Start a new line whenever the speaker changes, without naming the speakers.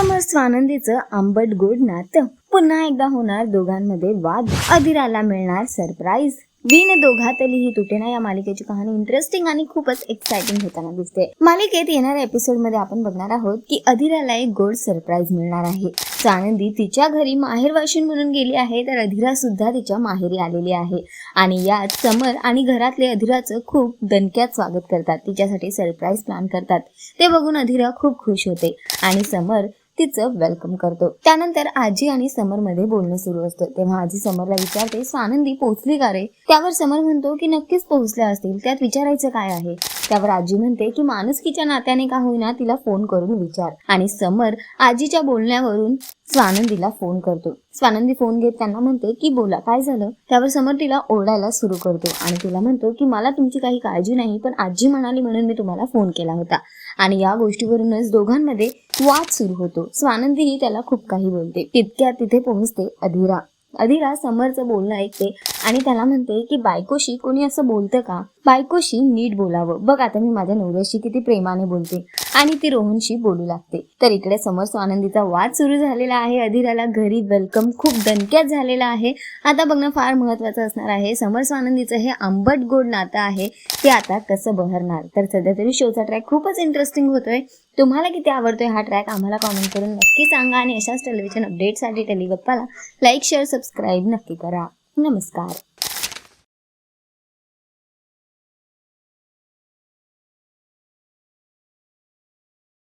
समर स्वानंदीचं आंबट गोड नातं पुन्हा एकदा होणार दोघांमध्ये वाद. अधिराला मिळणार सरप्राईज विन दोघातलीही तुटेना या मालिकेची कहाणी इंटरेस्टिंग आणि खूपच एक्साइटिंग होताना दिसते. मालिकेत येणाऱ्या एपिसोडमध्ये आपण बघणार आहोत की अधिराला एक गोड सरप्राईज मिळणार आहे. स्वानंदी तिच्या घरी माहेरवाशीन म्हणून गेली आहे तर अधिरा सुद्धा तिच्या माहेरी आलेली आहे. आणि यात समर आणि घरातले अधिराचं खूप दणक्यात स्वागत करतात. तिच्यासाठी सरप्राईज प्लॅन करतात. ते बघून अधिरा खूप खुश होते. आणि समर तिचं वेलकम करतो. त्यानंतर आजी आणि समरमध्ये बोलणं सुरू असतं. तेव्हा आजी समरला विचारते स्वानंदी पोहोचली का रे? त्यावर समर म्हणतो की नक्कीच पोहोचल्या असतील. त्यात विचारायचं काय आहे? त्यावर आजी म्हणते की माणुसकीच्या नात्याने का होईना तिला फोन करून विचार. आणि समर आजीच्या बोलण्यावरून स्वानंदीला फोन करतो. स्वानंदी फोन घेत त्यांना म्हणते की बोला काय झालं? त्यावर समर तिला ओरडायला सुरू करतो आणि तिला म्हणतो की मला तुमची काही काळजी नाही पण आजी म्हणाली म्हणून मी तुम्हाला फोन केला होता. आणि या गोष्टीवरूनच दोघांमध्ये वाद सुरू होतो. स्वानंदीही त्याला खूप काही बोलते. तितक्या तिथे पोहोचते अधिरा. अधिरा समरचं बोलणं ऐकते. आणि त्याला म्हणते की बायकोशी कोणी असं बोलतं का? बायकोशी नीट बोलावं. बघ आता मी माझ्या नवऱ्याशी किती प्रेमाने बोलते आणि ती रोहनशी बोलू लागते. तर इकडे समर स्वानंदीचा वाद सुरू झालेला आहे. अधिराला घरी वेलकम खूप दणक्यात झालेला आहे. आता बघणं फार महत्वाचं असणार आहे. समर स्वानंदीचं हे आंबट गोड नातं आहे ते आता कसं बहरणार? तर सध्या तरी शोचा ट्रॅक खूपच इंटरेस्टिंग होतोय. तुम्हाला किती आवडतोय हा ट्रॅक आम्हाला कॉमेंट करून नक्की सांगा आणि अशाच टेलिव्हिजन अपडेटसाठी टेलिगप्पाला लाईक शेअर सबस्क्राईब नक्की करा. नमस्कार.